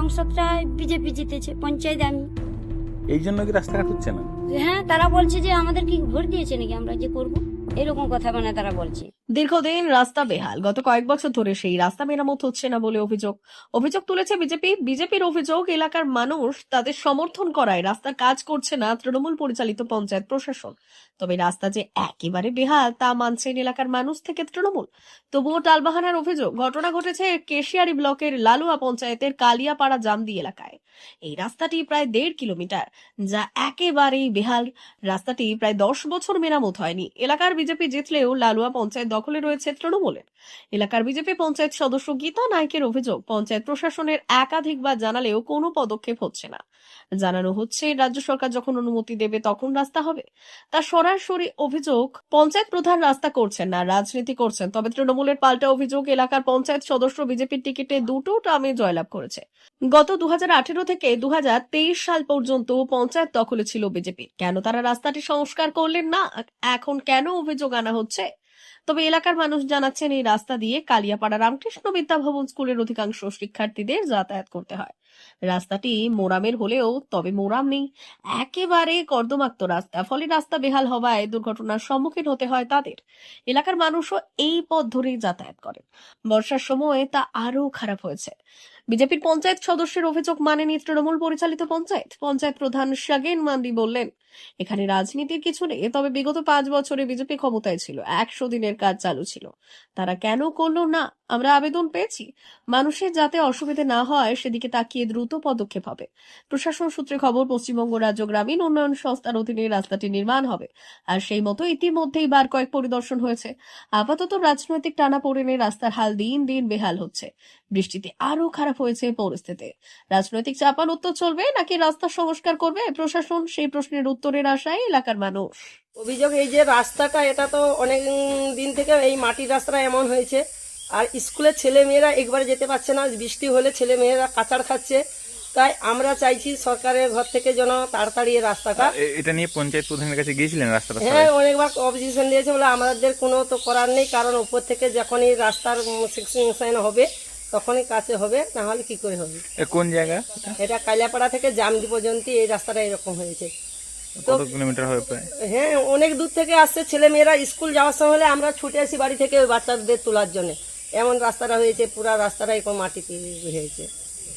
সংসদটা BJP জিতেছে পঞ্চায়েত আমি। এই জন্য কি রাস্তাঘাট হচ্ছে না? হ্যাঁ তারা বলছে যে আমাদের কি ভোট দিয়েছে নাকি আমরা যে করব? এরকম কথা মানে তারা বলছে। দীর্ঘদিন রাস্তা বেহাল গত কয়েক বছর ধরে সেই রাস্তা মেরামত হচ্ছে না বলে অভিযোগ। অভিযোগ তুলেছে বিজেপি। বিজেপির অভিযোগ এলাকার মানুষ তাদের সমর্থন করায় রাস্তার কাজ করছে না তৃণমূল পরিচালিত পঞ্চায়েত প্রশাসন। তবে রাস্তা যে একেবারে বেহাল, তা মানছেন এলাকার মানুষ থেকে তৃণমূল। তবুও টালবাহানার অভিযোগ, ঘটনা ঘটেছে কেশিয়ারি ব্লকের লালুয়া পঞ্চায়েতের কালিয়াপাড়া জামদি এলাকায়। এই রাস্তাটি প্রায় দেড় কিলোমিটার, যা একেবারেই বেহাল। রাস্তাটি প্রায় দশ বছর মেরামত হয়নি। এলাকার বিজেপি জিতলেও লালুয়া পঞ্চায়েত দখলে রয়েছে তৃণমূলের। এলাকার বিজেপি পঞ্চায়েত সদস্য গীতা নায়কের অভিযোগ, পঞ্চায়েত প্রশাসনের একাধিকবার জানালেও কোনো পদক্ষেপ হচ্ছে না। জানানো হচ্ছে, রাজ্য সরকার যখন অনুমতি দেবে তখন রাস্তা হবে। তার সরাসরি অভিযোগ, পঞ্চায়েত প্রধান রাস্তা করছেন না, রাজনীতি করছেন। তবে তৃণমূলের পাল্টা অভিযোগ, এলাকার পঞ্চায়েত সদস্য বিজেপির টিকিটে দুটো টার্মে জয়লাভ করেছে। গত দু হাজার আঠেরো থেকে দু হাজার তেইশ সাল পর্যন্ত পঞ্চায়েত দখলে ছিল বিজেপি। কেন তারা রাস্তাটি সংস্কার করলেন না? এখন কেন অভিযোগ আনা হচ্ছে? তবে এলাকার মানুষ জানাচ্ছেন, এই রাস্তা দিয়ে কালিয়াপাড়া রামকৃষ্ণ বিদ্যাভবন স্কুলের অধিকাংশ শিক্ষার্থীদের যাতায়াত করতে হয়। রাস্তাটি মোরামের হলেও তবে মোরাম নেই। একেবারে কর্দমাক্ত রাস্তা, ফলে রাস্তা বেহাল হওয়ায় দুর্ঘটনার সম্মুখীন হতে হয় তাদের। এলাকার মানুষও এই পথ ধরেই যাতায়াত করেন। বর্ষার সময় তা আরও খারাপ হয়েছে। বিজেপির পঞ্চায়েত সদস্যের অভিযোগ মানেনি তৃণমূল পরিচালিত পঞ্চায়েত পঞ্চায়েত প্রধান শাগেন মান্ডি বললেন এখানে রাজনীতির কিছু নেই, তবে বিগত পাঁচ বছরে বিজেপি ক্ষমতায় ছিল, একশো দিনের কাজ চালু ছিল। তারা কেন করল না? আমরা আবেদন পেয়েছি। মানুষের যাতে অসুবিধে না হয়, সেদিকে তাকিয়ে দ্রুত পদক্ষেপ হবে। প্রশাসন সূত্রে খবর, পশ্চিমবঙ্গ রাজ্য গ্রামীণ উন্নয়ন সংস্থার অধীনে রাস্তাটি নির্মাণ হবে। আর সেই মতো ইতিমধ্যেই বার কয়েক পরিদর্শন হয়েছে। আপাতত রাজনৈতিক টানা পড়েনে রাস্তার হাল দিন দিন বেহাল হচ্ছে। বৃষ্টিতে আরও খারাপ হয়েছে পরিস্থিতি। রাজনৈতিক চাপান উত্তর চলবে নাকি রাস্তা সংস্কার করবে? প্রশাসন সেই প্রশ্নের উত্তরের আশায় এলাকার মানুষ। অভিযোগ এই যে রাস্তাটা এটা তো অনেক দিন থেকে এই মাটির রাস্তাটা এমন হয়েছে। আর স্কুলের ছেলে মেয়েরা একবারে যেতে পারছে না বৃষ্টি হলে ছেলে মেয়েরা কাচার খাচ্ছে। তাই আমরা চাইছি সরকারের ঘর থেকে যেন তাড়াতাড়ি এই রাস্তাটা এটা নিয়ে পঞ্চায়েত প্রধানের কাছে গিয়েছিলেন রাস্তাটা হ্যাঁ অনেকবার অবজেকশন দিয়েছে বলে আমাদের কোনো তো করার নেই কারণ উপর থেকে যখনই রাস্তার সেকশন হবে তখনই কাছে হবে না হলে কি করে হবে? কোন জায়গা? এটা? এটা কালিয়াপাড়া থেকে জামদি পর্যন্ত এই রাস্তাটা এরকম হয়েছে। কত কিলোমিটার হবে প্রায়? হ্যাঁ অনেক দূর থেকে আসছে। ছেলে মেয়েরা স্কুল যাওয়ার সময় হলে আমরা ছুটে আসি বাড়ি থেকে ওই বাচ্চাদের তোলার জন্য। এমন রাস্তাটা হয়েছে পুরা রাস্তাটা এরকম মাটিতে হয়েছে।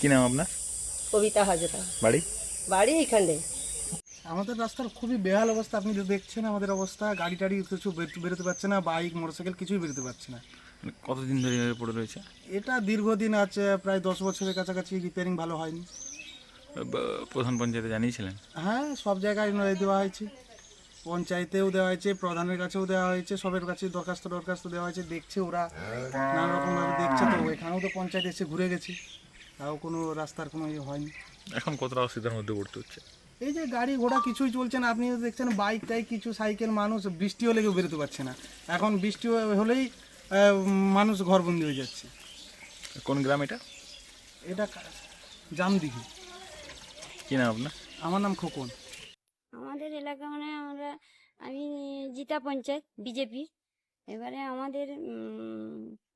কি নাম আপনার? কবিতা হাজরা। বাড়ি? বাড়ি এখানে আমাদের রাস্তার খুবই বেহাল অবস্থা আপনি যে দেখছেন আমাদের অবস্থা গাড়ি টাড়ি কিছু বেরোতে পারছে না বাইক মোটরসাইকেল কিছুই বেরোতে পারছে না। মানে কতদিন ধরে পড়ে রয়েছে? এটা দীর্ঘদিন আছে প্রায় দশ বছরের কাছাকাছি রিপেয়ারিং ভালো হয়নি। প্রধান পঞ্চায়েতে জানিয়েছিলেন? হ্যাঁ সব জায়গায় নয় দেওয়া হয়েছে। পঞ্চায়েতেও দেওয়া হয়েছে প্রধানের কাছেও দেওয়া হয়েছে সবের কাছে দরখাস্ত দরখাস্ত দেওয়া হয়েছে দেখছে ওরা নানা রকমভাবে দেখছে তো এখানেও তো পঞ্চায়েত এসে ঘুরে গেছে। তাও কোনো রাস্তার কোনো ইয়ে হয়নি। এখন কতটা অসুবিধার মধ্যে পড়তে হচ্ছে? এই যে গাড়ি ঘোড়া কিছুই চলছে না আপনি দেখছেন বাইক টাইক কিছু সাইকেল মানুষ বৃষ্টি হলে কেউ বেরোতে পারছে না। এখন বৃষ্টি হলেই মানুষ ঘরবন্দি হয়ে যাচ্ছে। কোন গ্রাম এটা? এটা জামদিঘি। কি নাম আপনার? আমার নাম খোকন। আমাদের এলাকা মানে আমরা আমি জিতা পঞ্চায়েত বিজেপি। এবারে আমাদের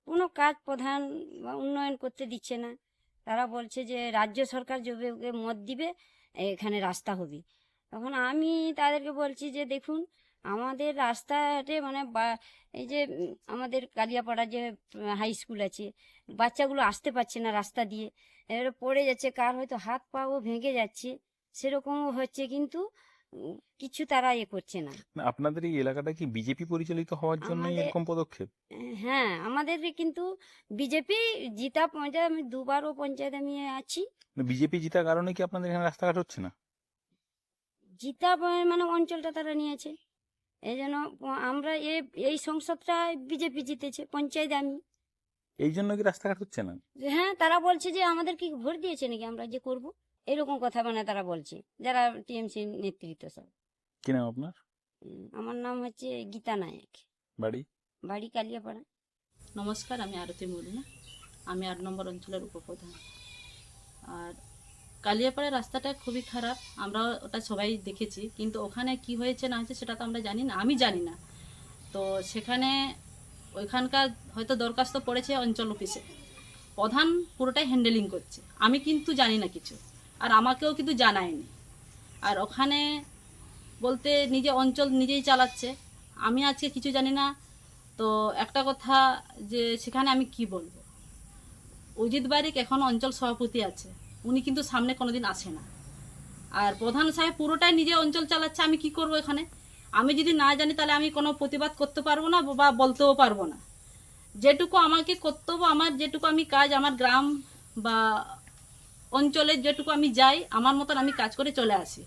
কোনো কাজ প্রধান বা উন্নয়ন করতে দিচ্ছে না। তারা বলছে যে রাজ্য সরকার যবে ওকে মত দিবে এখানে রাস্তা হবে। তখন আমি তাদেরকে বলছি যে দেখুন আমাদের রাস্তাতে মানে বা- এই যে আমাদের কালিয়াপাড়া যে হাই স্কুল আছে বাচ্চাগুলো আসতে পারছে না রাস্তা দিয়ে। এবারে পড়ে যাচ্ছে কার হয়তো হাত পাও ভেঙে যাচ্ছে সেরকমও হচ্ছে কিন্তু কিছু তারা এ করছে না। আপনাদের এই এলাকাটা কি বিজেপি পরিচালিত হওয়ার জন্য এরকম পদক্ষেপ? হ্যাঁ আমাদের কিন্তু বিজেপি জিতা পঞ্চায়েত আমি দুবারও পঞ্চায়েত আমি আছি। বিজেপি জিতার কারণে কি আপনাদের এখানে রাস্তাঘাট হচ্ছে না? জিতা মানে অঞ্চলটা তারা নিয়েছে। এই জন্য আমরা এই সংসদটা বিজেপি জিতেছে পঞ্চায়েত আমি। এই জন্য কি রাস্তাঘাট হচ্ছে না? হ্যাঁ তারা বলছে যে আমাদের কি ভোট দিয়েছে নাকি? আমরা যে করব। এরকম কথা মানে তারা বলছে। যারা টিএমসি নেতৃত্ব সব। কি নাম আপনার? আমার নাম হচ্ছে গীতা নায়ক। বাড়ি? বাড়ি কালিয়াপাড়া। নমস্কার আমি আরতি মুর্মু আমি আট নম্বর অঞ্চলের উপপ্রধান। আর কালিয়াপাড়ার রাস্তাটা খুবই খারাপ। আমরা ওটা সবাই দেখেছি। কিন্তু ওখানে কি হয়েছে না হয়েছে সেটা তো আমরা জানি না। আমি জানি না। তো সেখানে ওইখানকার হয়তো দরখাস্ত পড়েছে অঞ্চল অফিসে। প্রধান পুরোটাই হ্যান্ডেলিং করছে। আমি কিন্তু জানি না কিছু। আর আমাকেও কিন্তু জানায়নি। আর ওখানে বলতে নিজে অঞ্চল নিজেই চালাচ্ছে। আমি আজকে কিছু জানি না। তো একটা কথা যে সেখানে আমি কি বলব? অজিত বারিক এখন অঞ্চল সভাপতি আছে। উনি কিন্তু সামনে কোনোদিন আসে না। আর প্রধান সাহেব পুরোটাই নিজে অঞ্চল চালাচ্ছে। আমি কি করব এখানে? আমি যদি না জানি তাহলে আমি কোনো প্রতিবাদ করতে পারব না বা বলতেও পারব না। যেটুকু আমাকে কর্তব্য, আমার যেটুকু আমি কাজ, আমার গ্রাম বা অঞ্চলের যেটুকু আমি যাই, আমার মতন আমি কাজ করে চলে আসি।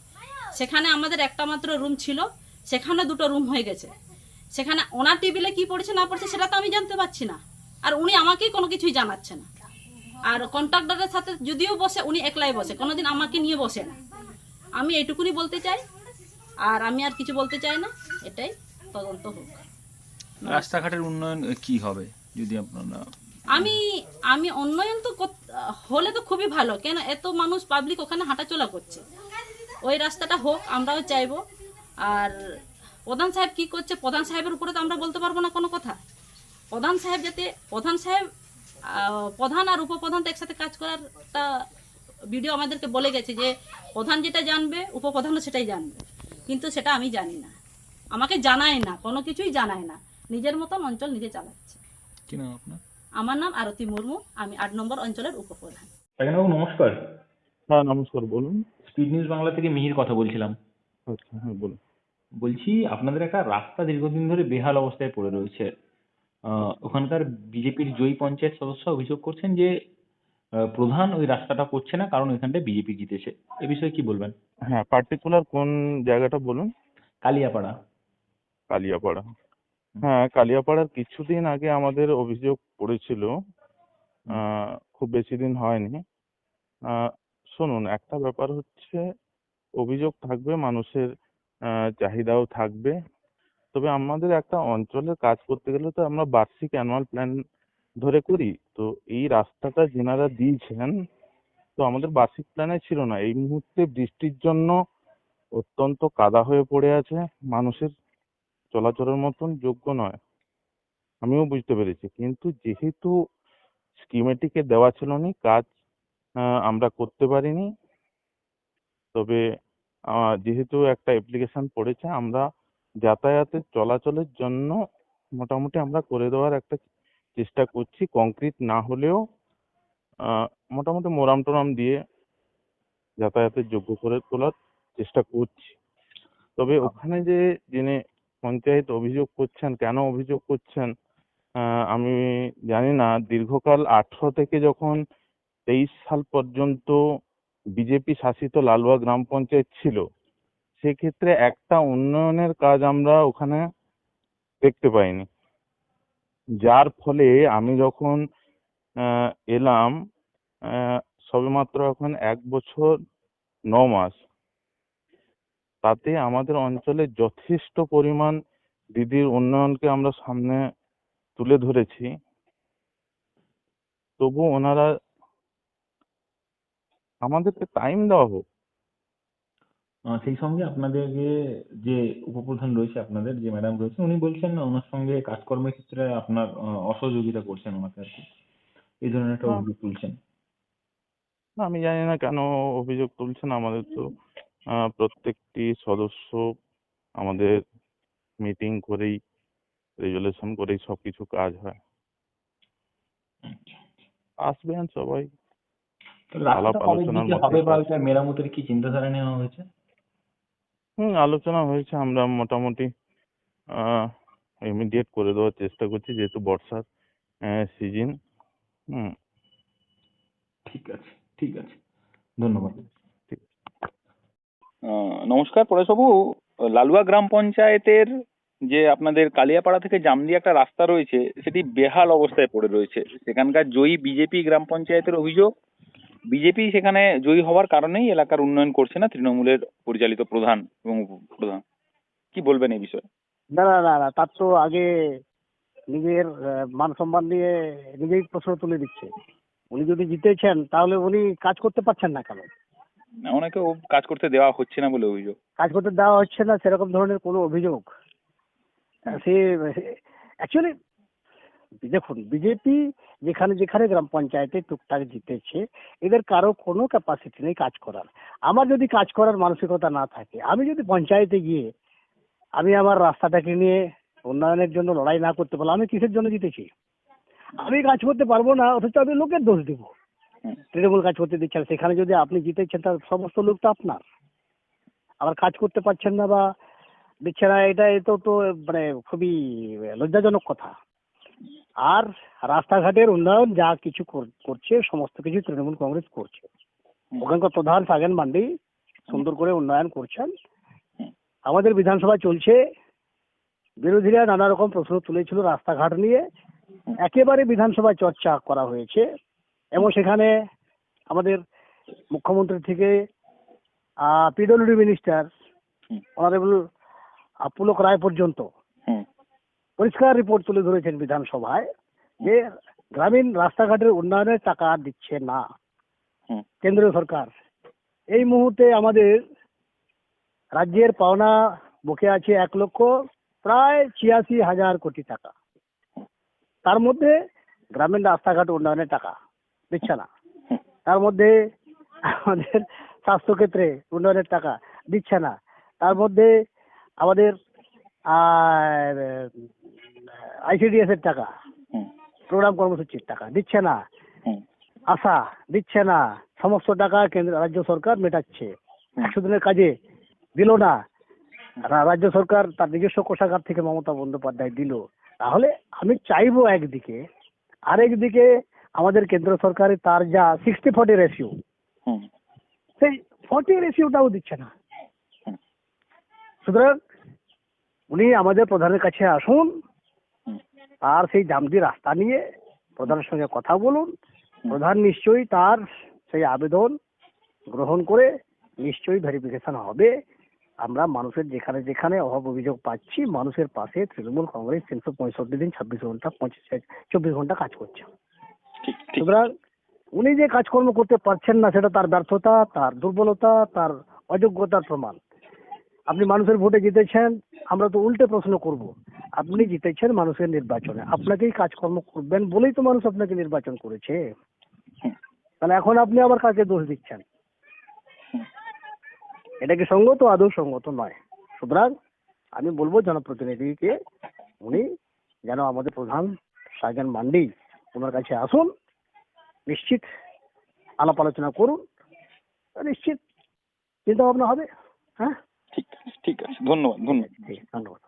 সেখানে আমাদের একটা মাত্র রুম ছিল, সেখানে দুটো রুম হয়ে গেছে। সেখানে ওনার টেবিলে কি পড়েছে, না পড়ছে, সেটা তো আমি জানতে পারছি না। আর উনি আমাকেই কোনো কিছুই জানাচ্ছে না। আর কন্ট্রাক্টরের সাথে যদিও বসে, উনি একলাই বসে, কোনোদিন আমাকে নিয়ে বসে না। আমি এইটুকুনি বলতে চাই আর আমি আর কিছু বলতে চাই না এটাই তদন্ত হোক। রাস্তাঘাটের উন্নয়ন কি হবে? যদি আপনারা আমি আমি উন্নয়ন তো হলে তো খুবই ভালো কেন এত মানুষ পাবলিক ওখানে হাঁটাচলা করছে। ওই রাস্তাটা হোক আমরাও চাইব। আর প্রধান সাহেব কি করছে প্রধান সাহেবের উপরে তো আমরা বলতে পারব না কোনো কথা। প্রধান সাহেব যাতে প্রধান সাহেব প্রধান আর উপপ্রধান তো একসাথে কাজ করার একটা ভিডিও আমাদেরকে বলে গেছে যে প্রধান যেটা জানবে উপপ্রধানও সেটাই জানবে। কিন্তু সেটা আমি জানি না। আমাকে জানায় না কোনো কিছুই জানায় না। নিজের মতন অঞ্চল নিজে চালাচ্ছে। কি নাম আপনার? আমার নাম আরতি মুর্মু আমি আট নম্বর অঞ্চলের উপপ্রধান। বাবু নমস্কার। হ্যাঁ নমস্কার বলুন। স্পিড নিউজ বাংলা থেকে মিহির কথা বলছিলাম। আচ্ছা হ্যাঁ বলুন। বলছি আপনাদের একটা রাস্তা দীর্ঘদিন ধরে বেহাল অবস্থায় পড়ে রয়েছে। ওখানকার বিজেপির জয়ী পঞ্চায়েত সদস্য অভিযোগ করছেন যে প্রধান ওই রাস্তাটা করছে না কারণ এখানটা বিজেপি জিতেছে। এ বিষয়ে কি বলবেন? হ্যাঁ পার্টিকুলার কোন জায়গাটা বলুন? কালিয়াপাড়া। কালিয়াপাড়া। হ্যাঁ কালিয়াপাড়ার কিছুদিন আগে আমাদের অভিযোগ পড়েছিল। খুব বেশি দিন হয়নি। শুনুন একটা ব্যাপার হচ্ছে অভিযোগ থাকবে মানুষের চাহিদাও থাকবে। তবে আমাদের একটা অঞ্চলের কাজ করতে গেলে তো আমরা বার্ষিক অ্যানুয়াল প্ল্যান ধরে করি। তো এই রাস্তাটা যেনারা দিয়েছেন, তো আমাদের বার্ষিক প্ল্যানে ছিল না। এই মুহূর্তে বৃষ্টির জন্য অত্যন্ত কাদা হয়ে পড়ে আছে। মানুষের চলাচলের মতন যোগ্য নয়। আমিও বুঝতে পেরেছি। কিন্তু যেহেতু স্কিমেটিকে দেওয়া ছিল না, কাজ আমরা করতে পারিনি, তবে যেহেতু একটা অ্যাপ্লিকেশন পড়েছে, আমরা যাতায়াতের চলাচলের জন্য মোটামুটি আমরা করে দেওয়ার একটা চেষ্টা করছি কংক্রিট না হলেও আহ, মোটামুটি মোরাম টোরাম দিয়ে যাতায়াতের যোগ্য করে তোলার চেষ্টা করছি। তবে ওখানে যে যিনি পঞ্চায়েত অভিযোগ করছেন কেন অভিযোগ করছেন আহ, আমি জানি না। দীর্ঘকাল আঠারো থেকে যখন তেইশ সাল পর্যন্ত বিজেপি শাসিত লালুয়া গ্রাম পঞ্চায়েত ছিল সেক্ষেত্রে একটা উন্নয়নের কাজ আমরা ওখানে দেখতে পাইনি। যার ফলে আমি যখন এলাম সবেমাত্র এখন এক বছর ন মাস, তাতে আমাদের অঞ্চলে যথেষ্ট পরিমাণ দিদির উন্নয়নকে আমরা সামনে তুলে ধরেছি। তবু ওনারা আমাদেরকে টাইম দেওয়া হোক সেই সঙ্গে আপনাদেরকে যে উপপ্রধান রয়েছে আপনাদের যে ম্যাডাম রয়েছেন উনি বলছেন না ওনার সঙ্গে কাজকর্মের ক্ষেত্রে আপনার অসহযোগিতা করছেন ওনাকে আর কি। এই ধরনের একটা হ্যাঁ। অভিযোগ তুলছেন। না, আমি জানি না কেন অভিযোগ তুলছেন। আমাদের তো প্রত্যেকটি সদস্য আমাদের মিটিং করেই রেজুলেশন করেই সবকিছু কাজ হয়। আসবেন সবাই। আলাপ আলোচনার মধ্যে হবে বা কাজ। মেরামতের কি চিন্তাধারা নেওয়া হয়েছে? হুম আলোচনা হয়েছে আমরা মোটামুটি। আহ ইমিডিয়েট করে দেওয়ার চেষ্টা করছি যেহেতু বর্ষার সিজন হুম। ঠিক আছে ঠিক আছে। ধন্যবাদ। ঠিক নমস্কার পরেশবাবু। লালুয়া গ্রাম পঞ্চায়েতের যে আপনাদের কালিয়াপাড়া থেকে জামদি একটা রাস্তা রয়েছে সেটি বেহাল অবস্থায় পড়ে রয়েছে। সেখানকার জয়ী বিজেপি গ্রাম পঞ্চায়েতের অভিযোগ বিজেপি সেখানে জয়ী হওয়ার কারণেই এলাকার উন্নয়ন করছে না তৃণমূলের পরিচালিত প্রধান এবং উপপ্রধান। কি বলবেন এই বিষয়ে? না না না না তার তো আগে নিজের মান সম্মান নিয়ে নিজেই প্রশ্ন তুলে দিচ্ছে। উনি যদি জিতেছেন তাহলে উনি কাজ করতে পারছেন না কেন? ওনাকে ও কাজ করতে দেওয়া হচ্ছে না বলে অভিযোগ। কাজ করতে দেওয়া হচ্ছে না সেরকম ধরনের কোনো অভিযোগ। সে অ্যাকচুয়ালি দেখুন বিজেপি যেখানে যেখানে গ্রাম পঞ্চায়েতে টুকটাক জিতেছে এদের কারও কোনো ক্যাপাসিটি নেই কাজ করার। আমার যদি কাজ করার মানসিকতা না থাকে আমি যদি পঞ্চায়েতে গিয়ে আমি আমার রাস্তাটাকে নিয়ে উন্নয়নের জন্য লড়াই না করতে পারলাম আমি কিসের জন্য জিতেছি? আমি কাজ করতে পারব না অথচ আমি লোকের দোষ দিব। তৃণমূল কাজ করতে দিচ্ছে না সেখানে যদি আপনি জিতেছেন তার সমস্ত লোক তো আপনার। আবার কাজ করতে পারছেন না বা দিচ্ছে না এটা এ তো তো মানে খুবই লজ্জাজনক কথা। আর রাস্তাঘাটের উন্নয়ন যা কিছু করছে সমস্ত কিছু তৃণমূল কংগ্রেস করছে। ওখানকার প্রধান সাগেন মান্ডি সুন্দর করে উন্নয়ন করছেন। আমাদের বিধানসভা চলছে। বিরোধীরা নানা রকম প্রশ্ন তুলেছিল রাস্তাঘাট নিয়ে। একেবারে বিধানসভায় চর্চা করা হয়েছে। এবং সেখানে আমাদের মুখ্যমন্ত্রী থেকে PWD minister. Honourable Pulak Roy পর্যন্ত পরিষ্কার রিপোর্ট তুলে ধরেছেন বিধানসভায় যে গ্রামীণ রাস্তাঘাটের উন্নয়নের টাকা দিচ্ছে না। কেন্দ্রীয় সরকার। এই মুহূর্তে আমাদের রাজ্যের পাওনা বুকে আছে এক লক্ষ প্রায় ছিয়াশি হাজার কোটি টাকা। তার মধ্যে গ্রামীণ রাস্তাঘাট উন্নয়নের টাকা দিচ্ছে না। তার মধ্যে আমাদের স্বাস্থ্যক্ষেত্রে উন্নয়নের টাকা দিচ্ছে না। তার মধ্যে আমাদের আইসিডিএস এর টাকা। প্রোগ্রাম কর্মসূচির টাকা। দিচ্ছে না। আশা দিচ্ছে না। সমস্ত টাকা কেন্দ্র রাজ্য সরকার মেটাচ্ছে। একশো দিনের কাজে দিল না। রাজ্য সরকার তার নিজস্ব কোষাগার থেকে মমতা বন্দ্যোপাধ্যায় দিল। তাহলে আমি চাইব একদিকে আরেকদিকে আমাদের কেন্দ্র সরকারের তার যা সিক্সটি ফর্টি রেশিও সেই ফর্টি রেশিওটাও দিচ্ছে না। সুতরাং উনি আমাদের প্রধানের কাছে আসুন। আর সেই জামদি রাস্তা নিয়ে প্রধানের সঙ্গে কথা বলুন। প্রধান নিশ্চয়ই তার সেই আবেদন গ্রহণ করে নিশ্চয়ই ভেরিফিকেশন হবে। আমরা মানুষের যেখানে যেখানে অভাব অভিযোগ পাচ্ছি মানুষের পাশে তৃণমূল কংগ্রেস তিনশো পঁয়ষট্টি দিন ছাব্বিশ ঘণ্টা পঁচিশ চব্বিশ ঘণ্টা কাজ করছে। সুতরাং উনি যে কাজকর্ম করতে পারছেন না সেটা তার ব্যর্থতা তার দুর্বলতা তার অযোগ্যতার প্রমাণ। আপনি মানুষের ভোটে জিতেছেন আমরা তো উল্টে প্রশ্ন করব। আপনি জিতেছেন মানুষের নির্বাচনে। আপনাকেই কাজকর্ম করবেন বলেই তো মানুষ আপনাকে নির্বাচন করেছে। তাহলে এখন আপনি আবার কাকে দোষ দিচ্ছেন? এটা কি সঙ্গত? আদৌ সঙ্গত নয়। সুতরাং আমি বলব জনপ্রতিনিধিকে উনি যেন আমাদের প্রধান সাজান মান্ডি ওনার কাছে আসুন নিশ্চিত আলাপ আলোচনা করুন নিশ্চিত চিন্তা ভাবনা হবে। হ্যাঁ? ঠিক আছে ঠিক আছে। ধন্যবাদ ধন্যবাদ। ধন্যবাদ।